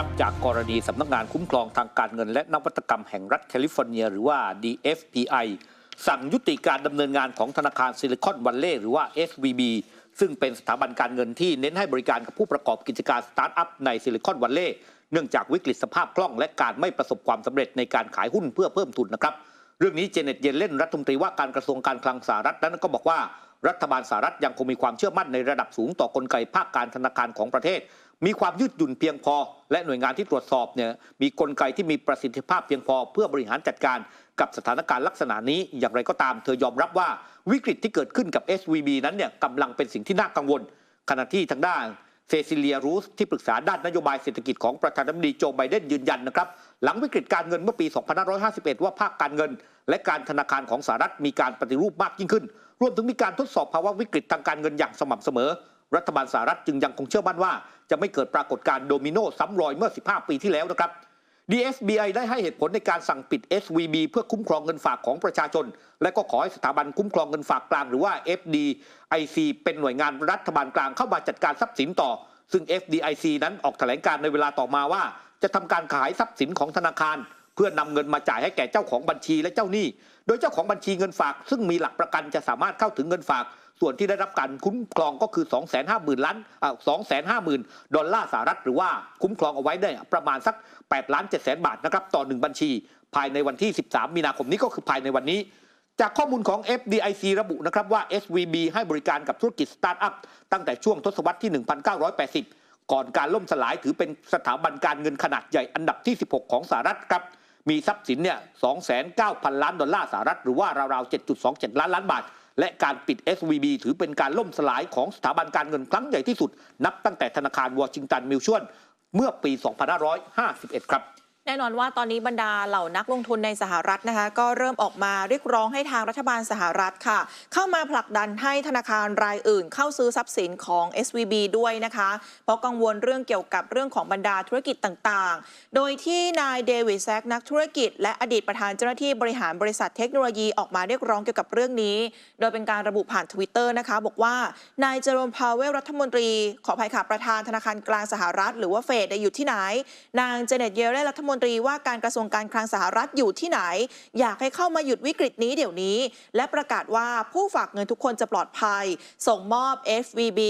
ครับจากกรณีสำนักงานคุ้มครองทางการเงิน และนวัตกรรมแห่งรัฐแคลิฟอร์เนีย หรือว่า DFPI สั่งยุติการดำเนินงานของธนาคารซิลิคอนวัลเลย์หรือว่า SVB ซึ่งเป็นสถาบันการเงินที่เน้นให้บริการกับผู้ประกอบกิจการสตาร์ทอัพในซิลิคอนวัลเลย์เนื่องจากวิกฤตสภาพคล่องและการไม่ประสบความสำเร็จในการขายหุ้นเพื่อเพิ่มทุนนะครับ เรื่องนี้เจเน็ตเยนเล่นรัฐมนตรีว่าการกระทรวงการคลังสหรัฐนั้นก็บอกว่ารัฐบาลสหรัฐยังคงมีความเชื่อมั่นในระดับสูงต่อกลไกภาคการธนาคารของประเทศ มีความยืดหยุ่นเพียงพอ และหน่วยงานที่ตรวจสอบเนี่ยมีกลไกที่มีประสิทธิภาพเพียงพอ เพื่อบริหารจัดการกับสถานการณ์ลักษณะนี้อย่างไรก็ตาม เธอยอมรับว่าวิกฤตที่เกิดขึ้นกับ SVB นั้นเนี่ยกำลังเป็นสิ่งที่น่ากังวล ขณะที่ทางด้านเซซิเลียรูสที่ปรึกษาด้านนโยบายเศรษฐกิจของประธานาธิบดีโจไบเดนยืนยันนะครับ หลังวิกฤตการเงินเมื่อปี 2551 ว่าภาคการเงิน และการธนาคารของสหรัฐมีการปฏิรูปมากยิ่งขึ้น รวมถึงมีการทดสอบภาวะวิกฤตทางการเงินอย่างสม่ำเสมอ รัฐบาลสหรัฐจึงยังคงเชื่อมั่นว่า จะไม่เกิดปรากฏการณ์โดมิโนซ้ำรอยเมื่อ 15 ปีที่แล้วนะครับ DFBI ได้ให้เหตุผลในการสั่งปิด SVB เพื่อคุ้มครองเงินฝากของประชาชน และก็ขอให้สถาบันคุ้มครองเงินฝากกลางหรือว่า FDIC เป็นหน่วยงานรัฐบาลกลางเข้ามาจัดการทรัพย์สินต่อ ซึ่ง FDIC นั้นออกแถลงการในเวลาต่อมาว่า จะทำการขายทรัพย์สินของธนาคาร เพื่อนำเงินมาจ่ายให้แก่เจ้าของบัญชีและเจ้าหนี้ โดยเจ้าของบัญชีเงินฝาก ซึ่งมีหลักประกันจะสามารถเข้าถึงเงินฝาก ส่วนที่ได้รับการคุ้มครองก็คือ 250,000ล้านอ่า250,000 ดอลลาร์สหรัฐหรือว่าคุ้มครองเอาไว้ได้ประมาณสัก8ล้าน7แสนบาทนะครับต่อหนึ่งบัญชี ภายในวันที่ 13 มีนาคมนี้ก็คือภายในวันนี้จากข้อมูลของ FDIC ระบุนะครับว่า SVB ให้บริการกับธุรกิจสตาร์ทอัพตั้งแต่ช่วงทศวรรษที่ 1980 ก่อนการล่มสลายถือเป็นสถาบันการเงินขนาดใหญ่อันดับที่ 16 ของสหรัฐครับ มีทรัพย์สินเนี่ย209,000 ล้านดอลลาร์สหรัฐ หรือว่าราวๆ 7.27 ล้านล้านบาท และการปิด SVB ถือเป็นการล่มสลายของสถาบันการเงินครั้งใหญ่ที่สุด นับตั้งแต่ธนาคารวอชิงตันมิวชวลเมื่อปี 2551 ครับ แน่นอนว่าตอนนี้บรรดาเหล่านักลงทุนในสหรัฐนะคะก็เริ่มออกมาเรียกร้องให้ทางรัฐบาลสหรัฐค่ะ เข้ามาผลักดันให้ธนาคารรายอื่น เข้าซื้อทรัพย์สินของ SVB ด้วยนะคะ เพราะกังวลเรื่องเกี่ยวกับเรื่องของบรรดาธุรกิจต่างๆ โดยที่นายเดวิดแซกนักธุรกิจ และอดีตประธานเจ้าหน้าที่บริหารบริษัทเทคโนโลยีออกมาเรียกร้องเกี่ยวกับเรื่องนี้ โดยเป็นการระบุผ่านทวิตเตอร์นะคะบอกว่านายเจอโรมพาวเวลรัฐมนตรีขออภัยค่ะประธานธนาคารกลางสหรัฐ หรือว่าเฟดอยู่ที่ไหน นางเจเน็ตเยเลนรัฐมนตรีว่าการกระทรวงการคลังสหรัฐอยู่ที่ไหน อยากให้เข้ามาหยุดวิกฤตนี้เดี๋ยวนี้ และประกาศว่าผู้ฝากเงินทุกคนจะปลอดภัย ส่งมอบ FVB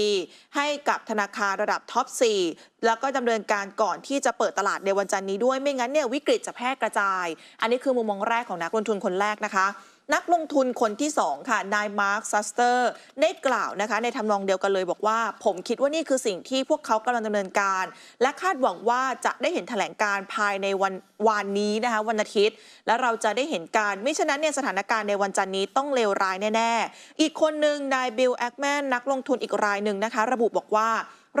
ให้กับธนาคารระดับท็อป 4 แล้วก็ดำเนินการก่อนที่จะเปิดตลาดในวันจันทร์นี้ด้วยไม่งั้นเนี่ยวิกฤตจะแพร่กระจาย อันนี้คือมุมมองแรกของนักลงทุนคนแรกนะคะ นักลงทุนคนที่ 2 ค่ะ นายมาร์คซัสเตอร์ ได้กล่าวนะคะ ในทำนองเดียวกันเลยบอกว่า ผมคิดว่านี่คือสิ่งที่พวกเขากำลังดำเนินการ และคาดหวังว่าจะได้เห็นแถลงการภายในวันวานนี้นะคะวันอาทิตย์ และเราจะได้เห็นการไม่ฉะนั้นเนี่ยสถานการณ์ในวันจันทร์นี้ต้องเลวร้ายแน่ ๆ อีกคนหนึ่งนายบิลแอคแมนนักลงทุนอีกรายหนึ่งนะคะ ระบุบอกว่า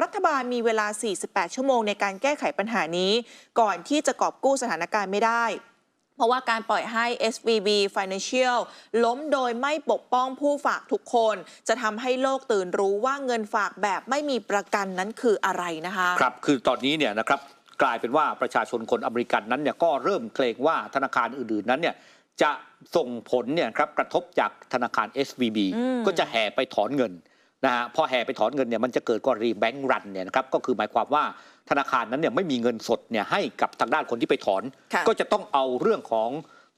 รัฐบาลมีเวลา 48 ชั่วโมงในการแก้ไขปัญหานี้ ก่อนที่จะกอบกู้สถานการณ์ไม่ได้ เพราะว่าการปล่อยให้ SVB Financial ล้มโดยไม่ปกป้องผู้ฝากทุกคน จะทำให้โลกตื่นรู้ว่าเงินฝากแบบไม่มีประกันนั้นคืออะไรนะคะ ครับ คือตอนนี้เนี่ยนะครับกลายเป็นว่าประชาชนคนอเมริกันนั้นเนี่ยก็เริ่มเกรงว่าธนาคารอื่นๆนั้นเนี่ยจะส่งผลเนี่ยครับกระทบจากธนาคาร SVB ก็จะแห่ไปถอนเงิน นะฮะพอแห่ไปถอนเงินเนี่ยมันจะเกิดกรณีแบงก์รันเนี่ยนะครับก็คือหมายความว่าธนาคารนั้นเนี่ยไม่มีเงินสดเนี่ยให้กับทางด้านคนที่ไปถอน ค่ะก็จะต้องเอาเรื่องของ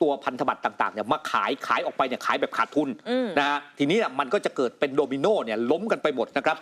ตัวพันธบัตรต่างๆเนี่ยมาขายขายออกไปเนี่ยขายแบบขาดทุนอืม นะฮะทีนี้น่ะมันก็จะเกิดเป็นโดมิโนเนี่ยล้มกันไปหมดนะครับ